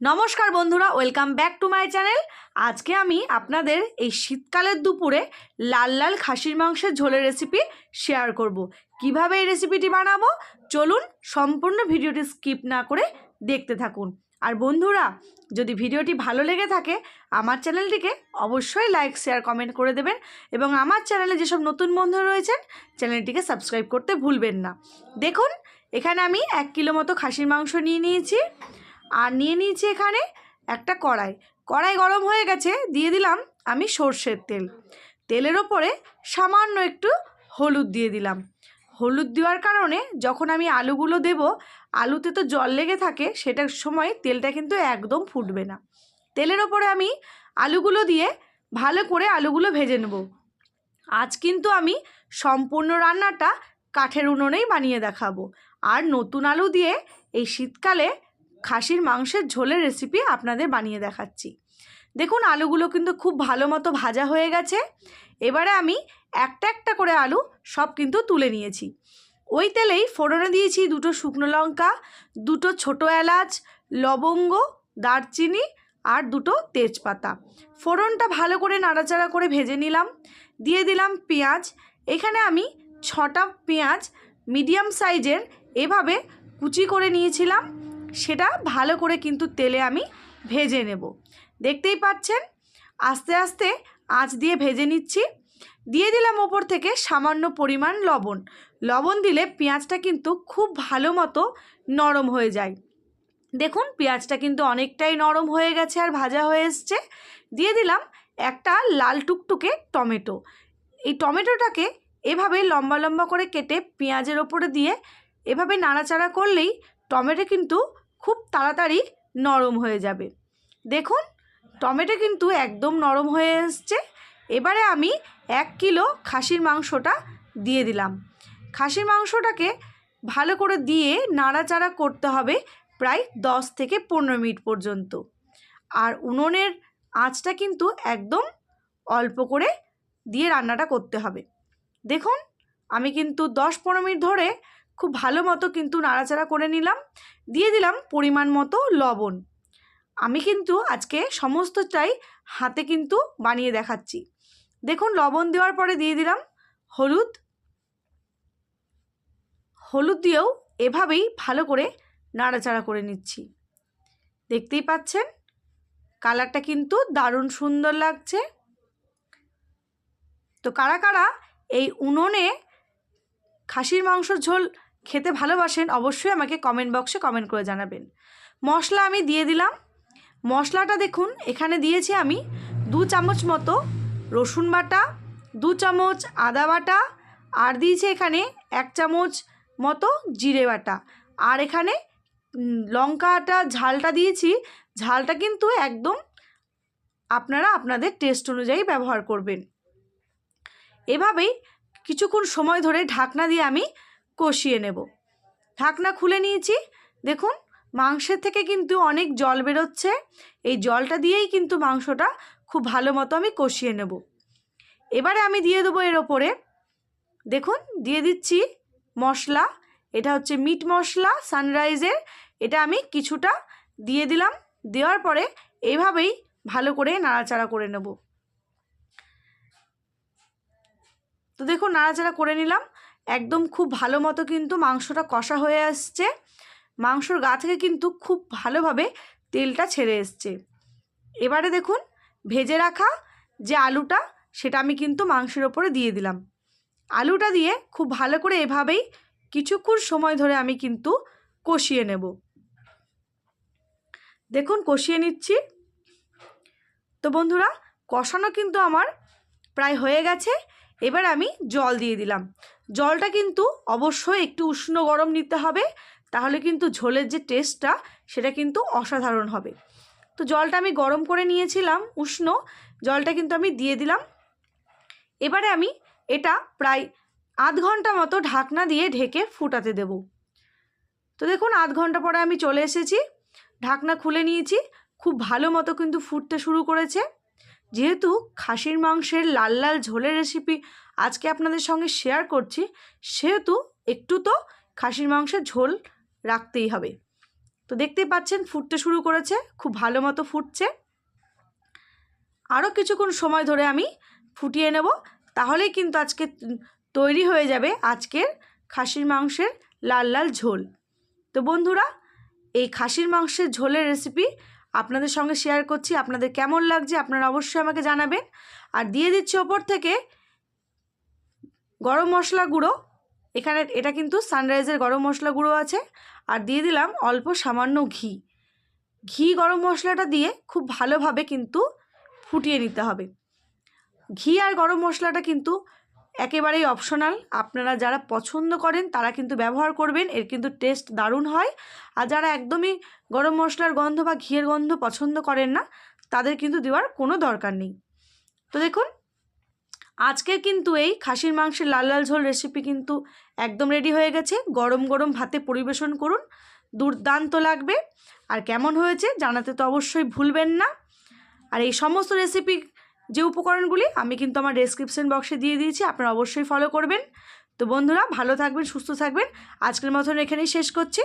নমস্কার বন্ধুরা, welcome back to my channel. আজকে আমি আপনাদের এই শীতকালের দুপুরে লাল লাল খাসির মাংসের ঝোলের রেসিপি শেয়ার করব। কীভাবে এই রেসিপিটি বানাবো? চলুন সম্পূর্ণ ভিডিওটি স্কিপ না করে দেখতে থাকুন। আর বন্ধুরা, যদি ভিডিওটি ভালো লেগে থাকে, আমার চ্যানেলটিকে অবশ্যই লাইক শেয়ার কমেন্ট করে দেবেন এবং আমার চ্যানেলে যেসব নতুন বন্ধু রয়েছেন, চ্যানেলটিকে সাবস্ক্রাইব করতে ভুলবেন না। দেখুন, এখানে আমি এক কিলো মতো খাসির মাংস নিয়ে নিয়েছি। আর নিয়ে নিয়েছি এখানে একটা কড়াই। কড়াই গরম হয়ে গেছে, দিয়ে দিলাম আমি সর্ষের তেল। তেলের ওপরে সামান্য একটু হলুদ দিয়ে দিলাম। হলুদ দেওয়ার কারণে যখন আমি আলুগুলো দেব, আলুতে তো জল লেগে থাকে সেটার সময় তেলটা কিন্তু একদম ফুটবে না। তেলের ওপরে আমি আলুগুলো দিয়ে ভালো করে আলুগুলো ভেজে নেব। আজ কিন্তু আমি সম্পূর্ণ রান্নাটা কাঠের উনুনেই বানিয়ে দেখাবো। আর নতুন আলু দিয়ে এই শীতকালে খাসির মাংসের ঝোলের রেসিপি আপনাদের বানিয়ে দেখাচ্ছি। দেখুন, আলুগুলো কিন্তু খুব ভালো মতো ভাজা হয়ে গেছে। এবারে আমি একটা একটা করে আলু সব কিন্তু তুলে নিয়েছি। ওই তেলেই ফোড়নে দিয়েছি দুটো শুকনো লঙ্কা, দুটো ছোটো এলাচ, লবঙ্গ, দারচিনি আর দুটো তেজপাতা। ফোড়নটা ভালো করে নাড়াচাড়া করে ভেজে নিলাম। দিয়ে দিলাম পেঁয়াজ। এখানে আমি ছটা পেঁয়াজ মিডিয়াম সাইজের এভাবে কুচি করে নিয়েছিলাম। সেটা ভালো করে কিন্তু তেলে আমি ভেজে নেব। দেখতেই পাচ্ছেন? আস্তে আস্তে আঁচ দিয়ে ভেজে নিচ্ছি। দিয়ে দিলাম ওপর থেকে সামান্য পরিমাণ লবণ। লবণ দিলে পেঁয়াজটা কিন্তু খুব ভালো মতো নরম হয়ে যায়। দেখুন, পেঁয়াজটা কিন্তু অনেকটাই নরম হয়ে গেছে আর ভাজা হয়ে এসছে। দিয়ে দিলাম একটা লাল টুকটুকে টমেটো। এই টমেটোটাকে এভাবে লম্বা লম্বা করে কেটে পেঁয়াজের ওপরে দিয়ে এভাবে নাড়াচাড়া করলেই টমেটো কিন্তু খুব তাড়াতাড়ি নরম হয়ে যাবে। দেখুন, টমেটো কিন্তু একদম নরম হয়ে এসছে। এবারে আমি এক কিলো খাসির মাংসটা দিয়ে দিলাম। খাসির মাংসটাকে ভালো করে দিয়ে নাড়াচাড়া করতে হবে প্রায় দশ থেকে পনেরো মিনিট পর্যন্ত। আর উনুনের আঁচটা কিন্তু একদম অল্প করে দিয়ে রান্নাটা করতে হবে। দেখুন, আমি কিন্তু দশ পনেরো মিনিট ধরে খুব ভালো মতো কিন্তু নাড়াচাড়া করে নিলাম। দিয়ে দিলাম পরিমাণ মতো লবণ। আমি কিন্তু আজকে সমস্তটাই হাতে কিন্তু বানিয়ে দেখাচ্ছি। দেখুন, লবণ দেওয়ার পরে দিয়ে দিলাম হলুদ। হলুদ দিয়েও এভাবেই ভালো করে নাড়াচাড়া করে নিচ্ছি। দেখতেই পাচ্ছেন, কালারটা কিন্তু দারুণ সুন্দর লাগছে। তো কারা কারা এই উনুনে খাসির মাংসর ঝোল খেতে ভালোবাসেন, অবশ্যই আমাকে কমেন্ট বক্সে কমেন্ট করে জানাবেন। মশলা আমি দিয়ে দিলাম। মশলাটা দেখুন, এখানে দিয়েছি আমি দু চামচ মতো রসুন বাটা, দু চামচ আদা বাটা, আর দিয়েছি এখানে এক চামচ মতো জিরে বাটা। আর এখানে লঙ্কাটা, ঝালটা দিয়েছি। ঝালটা কিন্তু একদম আপনারা আপনাদের টেস্ট অনুযায়ী ব্যবহার করবেন। এভাবেই কিছুক্ষণ সময় ধরে ঢাকনা দিয়ে আমি কষিয়ে নেব। ঢাকনা খুলে নিয়েছি। দেখুন, মাংসের থেকে কিন্তু অনেক জল বেরোচ্ছে। এই জলটা দিয়েই কিন্তু মাংসটা খুব ভালো মতো আমি কষিয়ে নেব। এবারে আমি দিয়ে দেবো এর ওপরে। দেখুন, দিয়ে দিচ্ছি মশলা। এটা হচ্ছে মিট মশলা, সানরাইজের। এটা আমি কিছুটা দিয়ে দিলাম। দেওয়ার পরে এভাবেই ভালো করে নাড়াচাড়া করে নেব। তো দেখুন নাড়াচাড়া করে নিলাম। একদম খুব ভালো মতো কিন্তু মাংসটা কষা হয়ে আসছে। মাংসর গা থেকে কিন্তু খুব ভালোভাবে তেলটা ছেড়ে এসছে। এবারে দেখুন ভেজে রাখা যে আলুটা, সেটা আমি কিন্তু মাংসের ওপরে দিয়ে দিলাম। আলুটা দিয়ে খুব ভালো করে এভাবেই কিছুক্ষণ সময় ধরে আমি কিন্তু কষিয়ে নেব। দেখুন কষিয়ে নিচ্ছি। তো বন্ধুরা, কষানো কিন্তু আমার প্রায় হয়ে গেছে। এবার আমি জল দিয়ে দিলাম। জলটা কিন্তু অবশ্যই একটু উষ্ণ গরম নিতে হবে, তাহলে কিন্তু ঝোলের যে টেস্টটা সেটা কিন্তু অসাধারণ হবে। তো জলটা আমি গরম করে নিয়েছিলাম উষ্ণ, জলটা কিন্তু আমি দিয়ে দিলাম। এবারে আমি এটা প্রায় আধ ঘণ্টা মতো ঢাকনা দিয়ে ঢেকে ফুটাতে দেব। তো দেখুন, আধ ঘণ্টা পরে আমি চলে এসেছি। ঢাকনা খুলে নিয়েছি, খুব ভালো মতো কিন্তু ফুটতে শুরু করেছে। যেহেতু খাসির মাংসের লাল লাল ঝোলের রেসিপি আজকে আপনাদের সঙ্গে শেয়ার করছি, সেহেতু একটু তো খাসির মাংসের ঝোল রাখতেই হবে। তো দেখতেই পাচ্ছেন ফুটতে শুরু করেছে, খুব ভালো মতো ফুটছে। আরও কিছুক্ষণ সময় ধরে আমি ফুটিয়ে নেব, তাহলেই কিন্তু আজকে তৈরি হয়ে যাবে আজকের খাসির মাংসের লাল লাল ঝোল। তো বন্ধুরা, এই খাসির মাংসের ঝোলের রেসিপি আপনাদের সঙ্গে শেয়ার করছি, আপনাদের কেমন লাগছে আপনারা অবশ্যই আমাকে জানাবেন। আর দিয়ে দিচ্ছি ওপর থেকে গরম মশলা গুঁড়ো, এখানে এটা কিন্তু সানরাইজের গরম মশলা গুঁড়ো আছে। আর দিয়ে দিলাম অল্প সামান্য ঘি। ঘি গরম মশলাটা দিয়ে খুব ভালোভাবে কিন্তু ফুটিয়ে নিতে হবে। ঘি আর গরম মশলাটা কিন্তু একেবারেই অপশনাল আপনারা যারা পছন্দ করেন, তারা কিন্তু ব্যবহার করবেন। এর কিন্তু টেস্ট দারুণ হয়। আর যারা একদমই গরম মশলার গন্ধ বা ঘিয়ের গন্ধ পছন্দ করেন না, তাদের কিন্তু দেওয়ার কোনো দরকার নেই। তো দেখুন, আজকে কিন্তু এই খাসির মাংসের লাল লাল ঝোল রেসিপি কিন্তু একদম রেডি হয়ে গেছে। গরম গরম ভাতে পরিবেশন করুন। দুর্দান্ত লাগবে। আর কেমন হয়েছে জানাতে তো অবশ্যই ভুলবেন না। আর এই সমস্ত রেসিপি যে উপকরণগুলি আমি কিন্তু আমার ডেসক্রিপশন বক্সে দিয়ে দিয়েছি, আপনারা অবশ্যই ফলো করবেন। তো বন্ধুরা, ভালো থাকবেন, সুস্থ থাকবেন। আজকের মতন এখানেই শেষ করছি।